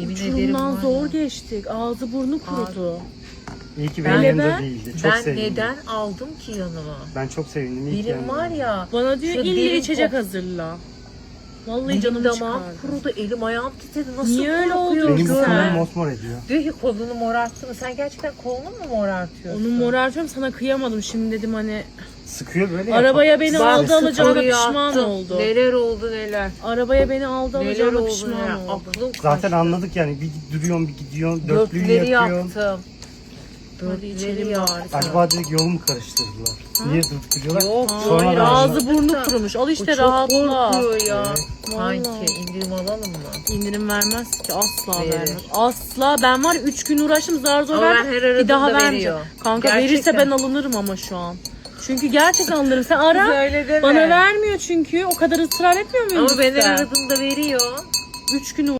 Yemin ederim Uçurumdan var zor ya. geçtik. Ağzı burnu kurudu. İyi ki Ben- benim yanımda Ben- değildi. Çok Ben sevindim. neden aldım ki yanıma? Ben çok sevindim. İyi ki yanımda. var ya Bana diyor Şu illa dilim içecek kok- hazırla. Vallahi dilim canım damağım çıkardı. kurudu, elim ayağım titredi. Nasıl Niye öyle korkuyorum oldu Benim Güzel. kolum sen? mosmor ediyor. Diyor ki kolunu morarttı mı? Sen gerçekten kolunu mu morartıyorsun? Onu morartıyorum sana kıyamadım. Şimdi dedim hani Sıkıyor böyle ya. arabaya beni Bak, aldı alacağına oraya pişman attım. oldu. Neler oldu neler. Arabaya beni aldı Neler alacağına oldu pişman neler. oldu. Aklım Zaten kaçtı. anladık yani. Bir duruyorsun bir gidiyorsun. Dörtlüğü Dörtlüleri yapıyorsun. yaktım. Dörtlüleri içelim bari. Acaba dedik yolu mu karıştırdılar? Niye durduruyorlar? Yok Sonra Hayır da ağzı burnu kurumuş. Al Bu işte çok rahatla. korkuyor ya. Evet. Sanki Vallahi. indirim alalım mı? İndirim vermez ki asla Verir. vermez. Asla ben var ya 3 gün uğraştım zar zor Ama verdim. ben her aradığımda Bir daha veriyor. vermeyeceğim. Kanka Gerçekten. verirse ben alınırım ama şu an. Çünkü gerçekten alınırım. Sen ara. Öyle deme. Bana vermiyor çünkü. O kadar ısrar etmiyor muyum? Ama ben aradığımda veriyor. 3 gün